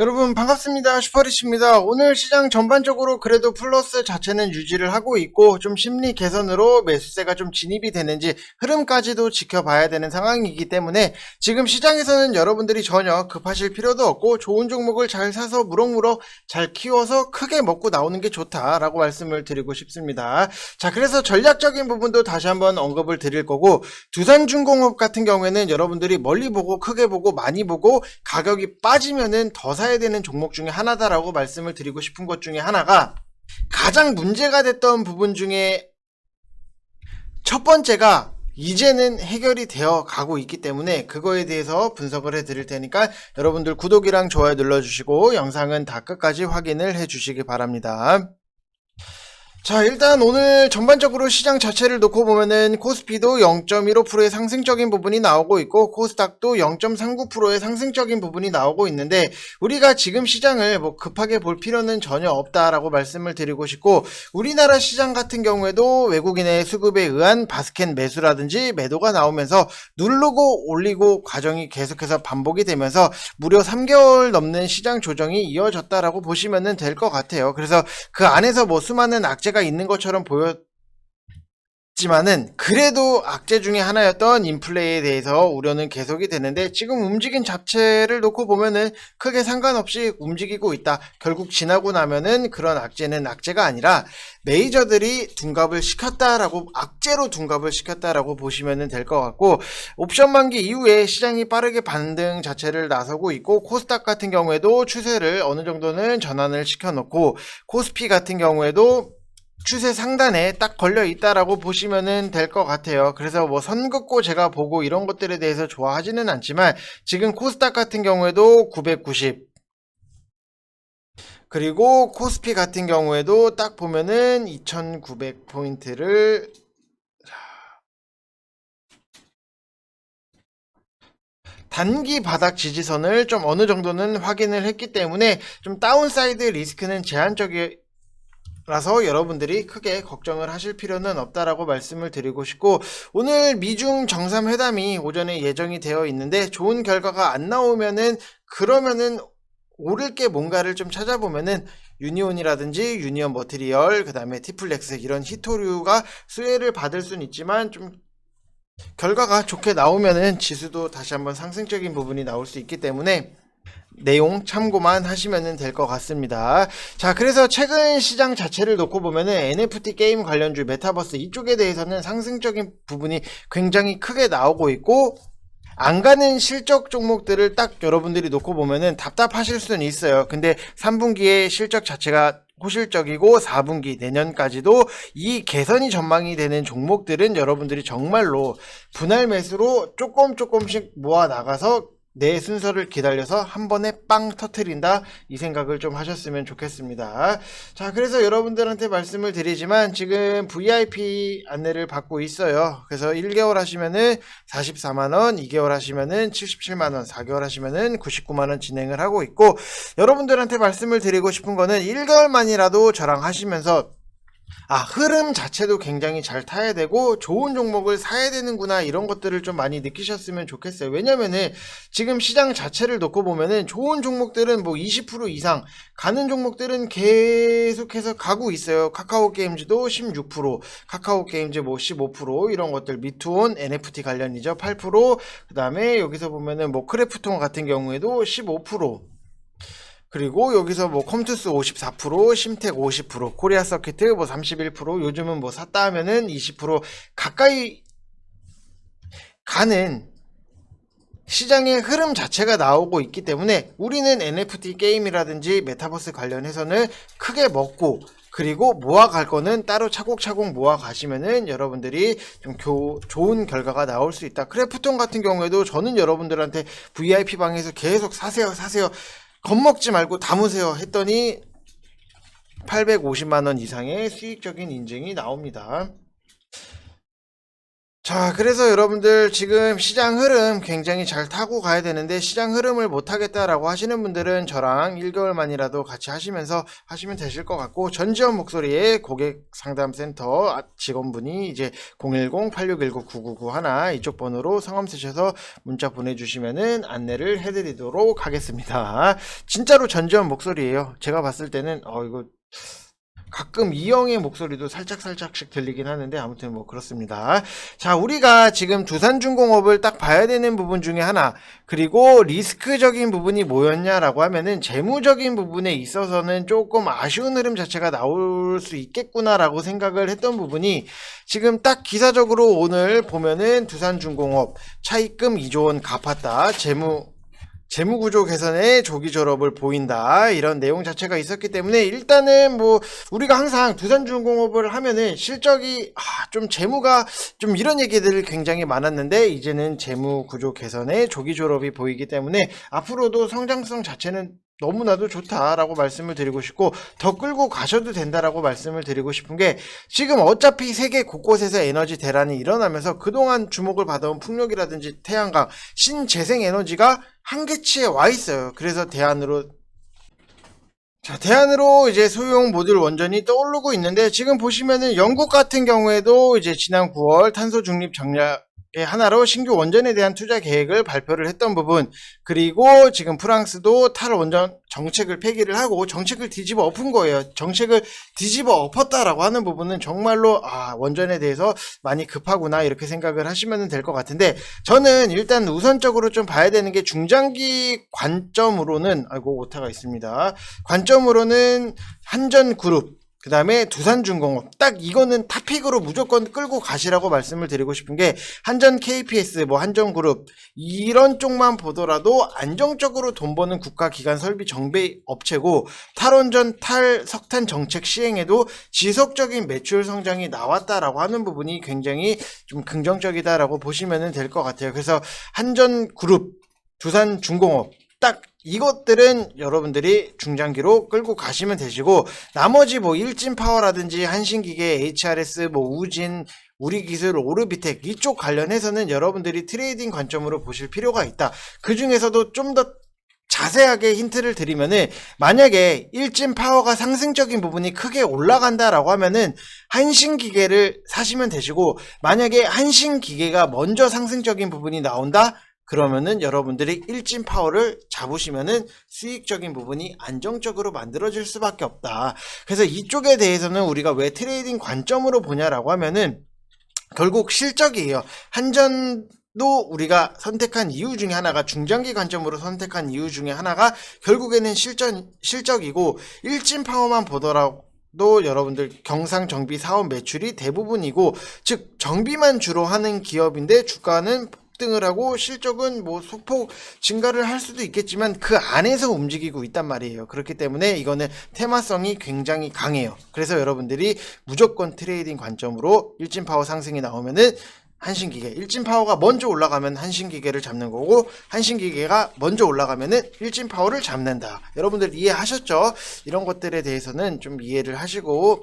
여러분 반갑습니다. 슈퍼리치입니다. 오늘 시장 전반적으로 그래도 플러스 자체는 유지를 하고 있고 좀 심리 개선으로 매수세가 좀 진입이 되는지 흐름까지도 지켜봐야 되는 상황이기 때문에 지금 시장에서는 여러분들이 전혀 급하실 필요도 없고 좋은 종목을 잘 사서 무럭무럭 잘 키워서 크게 먹고 나오는 게 좋다라고 말씀을 드리고 싶습니다. 자 그래서 전략적인 부분도 다시 한번 언급을 드릴 거고 두산중공업 같은 경우에는 여러분들이 멀리 보고 크게 보고 많이 보고 가격이 빠지면은 더사 야 되는 종목 중에 하나다라고 말씀을 드리고 싶은 것 중에 하나가 가장 문제가 됐던 부분 중에 첫 번째가 이제는 해결이 되어 가고 있기 때문에 그거에 대해서 분석을 해 드릴 테니까 여러분들 구독이랑 좋아요 눌러주시고 영상은 다 끝까지 확인을 해 주시기 바랍니다. 자, 일단 오늘 전반적으로 시장 자체를 놓고 보면은 코스피도 0.15%의 상승적인 부분이 나오고 있고 코스닥도 0.39%의 상승적인 부분이 나오고 있는데 우리가 지금 시장을 뭐 급하게 볼 필요는 전혀 없다라고 말씀을 드리고 싶고 우리나라 시장 같은 경우에도 외국인의 수급에 의한 바스켓 매수라든지 매도가 나오면서 누르고 올리고 과정이 계속해서 반복이 되면서 무려 3개월 넘는 시장 조정이 이어졌다라고 보시면 될것 같아요. 그래서 그 안에서 뭐 수많은 악재 가 있는 것처럼 보였지만은 그래도 악재 중에 하나였던 인플레이에 대해서 우려는 계속이 되는데 지금 움직인 자체를 놓고 보면은 크게 상관없이 움직이고 있다. 결국 지나고 나면은 그런 악재는 악재가 아니라 메이저들이 둔갑을 시켰다라고 악재로 둔갑을 시켰다라고 보시면 될 것 같고 옵션 만기 이후에 시장이 빠르게 반등 자체를 나서고 있고 코스닥 같은 경우에도 추세를 어느 정도는 전환을 시켜놓고 코스피 같은 경우에도 추세 상단에 딱 걸려 있다라고 보시면 될것 같아요. 그래서 뭐 선긋고 제가 보고 이런 것들에 대해서 좋아하지는 않지만 지금 코스닥 같은 경우에도 990 그리고 코스피 같은 경우에도 딱 보면은 2900 포인트를 단기 바닥 지지선을 좀 어느 정도는 확인을 했기 때문에 좀 다운사이드 리스크는 제한적이 라서 여러분들이 크게 걱정을 하실 필요는 없다라고 말씀을 드리고 싶고 오늘 미중 정상회담이 오전에 예정이 되어 있는데 좋은 결과가 안 나오면은 그러면은 오를 게 뭔가를 좀 찾아보면은 유니온이라든지 유니온 머티리얼 그다음에 티플렉스 이런 히토류가 수혜를 받을 수는 있지만 좀 결과가 좋게 나오면은 지수도 다시 한번 상승적인 부분이 나올 수 있기 때문에 내용 참고만 하시면 될 것 같습니다. 자, 그래서 최근 시장 자체를 놓고 보면은 NFT 게임 관련주 메타버스 이쪽에 대해서는 상승적인 부분이 굉장히 크게 나오고 있고 안 가는 실적 종목들을 딱 여러분들이 놓고 보면은 답답하실 수는 있어요. 근데 3분기에 실적 자체가 호실적이고 4분기 내년까지도 이 개선이 전망이 되는 종목들은 여러분들이 정말로 분할 매수로 조금 조금씩 모아 나가서 내 순서를 기다려서 한 번에 빵 터트린다 이 생각을 좀 하셨으면 좋겠습니다. 자 그래서 여러분들한테 말씀을 드리지만 지금 VIP 안내를 받고 있어요. 그래서 1개월 하시면은 44만원, 2개월 하시면은 77만원, 4개월 하시면은 99만원 진행을 하고 있고 여러분들한테 말씀을 드리고 싶은 거는 1개월만이라도 저랑 하시면서 아, 흐름 자체도 굉장히 잘 타야 되고 좋은 종목을 사야 되는구나 이런 것들을 좀 많이 느끼셨으면 좋겠어요. 왜냐면은 지금 시장 자체를 놓고 보면은 좋은 종목들은 뭐 20% 이상 가는 종목들은 계속해서 가고 있어요. 카카오 게임즈도 16%, 카카오 게임즈 뭐 15% 이런 것들 미투온 NFT 관련이죠. 8%, 그다음에 여기서 보면은 뭐 크래프톤 같은 경우에도 15% 그리고 여기서 뭐 컴투스 54%, 심텍 50%, 코리아 서키트 뭐 31%, 요즘은 뭐 샀다 하면은 20% 가까이 가는 시장의 흐름 자체가 나오고 있기 때문에 우리는 NFT 게임이라든지 메타버스 관련해서는 크게 먹고 그리고 모아갈 거는 따로 차곡차곡 모아가시면은 여러분들이 좀 교, 좋은 결과가 나올 수 있다. 크래프톤 같은 경우에도 저는 여러분들한테 VIP 방에서 계속 사세요, 사세요. 겁먹지 말고 담으세요 했더니 850만원 이상의 수익적인 인증이 나옵니다. 자, 그래서 여러분들 지금 시장 흐름 굉장히 잘 타고 가야 되는데 시장 흐름을 못 하겠다라고 하시는 분들은 저랑 1개월만이라도 같이 하시면서 하시면 되실 것 같고 전지현 목소리의 고객 상담센터 아- 직원분이 이제 010-8619-9991 이쪽 번호로 성함 쓰셔서 문자 보내주시면은 안내를 해드리도록 하겠습니다. 진짜로 전지현 목소리예요. 제가 봤을 때는 어 이거 가끔 이영의 목소리도 살짝살짝씩 들리긴 하는데 아무튼 뭐 그렇습니다. 자, 우리가 지금 두산중공업을 딱 봐야 되는 부분 중에 하나 그리고 리스크적인 부분이 뭐였냐라고 하면은 재무적인 부분에 있어서는 조금 아쉬운 흐름 자체가 나올 수 있겠구나라고 생각을 했던 부분이 지금 딱 기사적으로 오늘 보면은 두산중공업 차입금 2조 원 갚았다. 재무 재무구조 개선에 조기 졸업을 보인다. 이런 내용 자체가 있었기 때문에 일단은 뭐 우리가 항상 두산중공업을 하면은 실적이 아, 좀 재무가 좀 이런 얘기들이 굉장히 많았는데 이제는 재무구조 개선에 조기 졸업이 보이기 때문에 앞으로도 성장성 자체는 너무나도 좋다라고 말씀을 드리고 싶고 더 끌고 가셔도 된다라고 말씀을 드리고 싶은 게 지금 어차피 세계 곳곳에서 에너지 대란이 일어나면서 그동안 주목을 받아온 풍력이라든지 태양광 신재생 에너지가 한계치에 와 있어요. 그래서 대안으로 자, 대안으로 이제 소형 모듈 원전이 떠오르고 있는데 지금 보시면은 영국 같은 경우에도 이제 지난 9월 탄소 중립 전략의 하나로 신규 원전에 대한 투자 계획을 발표를 했던 부분 그리고 지금 프랑스도 탈 원전 정책을 폐기를 하고 정책을 뒤집어 엎은 거예요. 정책을 뒤집어 엎었다라고 하는 부분은 정말로 아, 원전에 대해서 많이 급하구나 이렇게 생각을 하시면 될 것 같은데 저는 일단 우선적으로 좀 봐야 되는 게 중장기 관점으로는 아이고 오타가 있습니다. 관점으로는 한전 그룹 그 다음에 두산중공업 딱 이거는 탑픽으로 무조건 끌고 가시라고 말씀을 드리고 싶은 게 한전 KPS 뭐 한전그룹 이런 쪽만 보더라도 안정적으로 돈 버는 국가기관 설비 정비 업체고 탈원전 탈석탄 정책 시행에도 지속적인 매출 성장이 나왔다라고 하는 부분이 굉장히 좀 긍정적이다라고 보시면 될 것 같아요. 그래서 한전그룹 두산중공업 딱 이것들은 여러분들이 중장기로 끌고 가시면 되시고 나머지 뭐 일진 파워라든지 한신기계, HRS, 뭐 우진, 우리 기술, 오르비텍 이쪽 관련해서는 여러분들이 트레이딩 관점으로 보실 필요가 있다. 그 중에서도 좀더 자세하게 힌트를 드리면은 만약에 일진 파워가 상승적인 부분이 크게 올라간다라고 하면은 한신 기계를 사시면 되시고 만약에 한신 기계가 먼저 상승적인 부분이 나온다 그러면은 여러분들이 일진 파워를 잡으시면은 수익적인 부분이 안정적으로 만들어질 수밖에 없다. 그래서 이쪽에 대해서는 우리가 왜 트레이딩 관점으로 보냐라고 하면은 결국 실적이에요. 한전도 우리가 선택한 이유 중에 하나가 중장기 관점으로 선택한 이유 중에 하나가 결국에는 실전, 실적이고 일진 파워만 보더라도 여러분들 경상 정비 사업 매출이 대부분이고 즉 정비만 주로 하는 기업인데 주가는 등을 하고 실적은 뭐 소폭 증가를 할 수도 있겠지만 그 안에서 움직이고 있단 말이에요. 그렇기 때문에 이거는 테마성이 굉장히 강해요. 그래서 여러분들이 무조건 트레이딩 관점으로 일진 파워 상승이 나오면은 한신기계 일진 파워가 먼저 올라가면 한신기계를 잡는 거고 한신기계가 먼저 올라가면은 일진 파워를 잡는다. 여러분들 이해하셨죠? 이런 것들에 대해서는 좀 이해를 하시고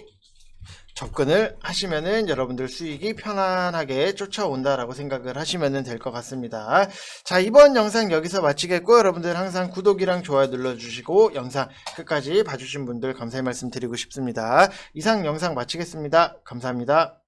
접근을 하시면은 여러분들 수익이 편안하게 쫓아온다라고 생각을 하시면 될 것 같습니다. 자, 이번 영상 여기서 마치겠고 여러분들 항상 구독이랑 좋아요 눌러주시고 영상 끝까지 봐주신 분들 감사의 말씀 드리고 싶습니다. 이상 영상 마치겠습니다. 감사합니다.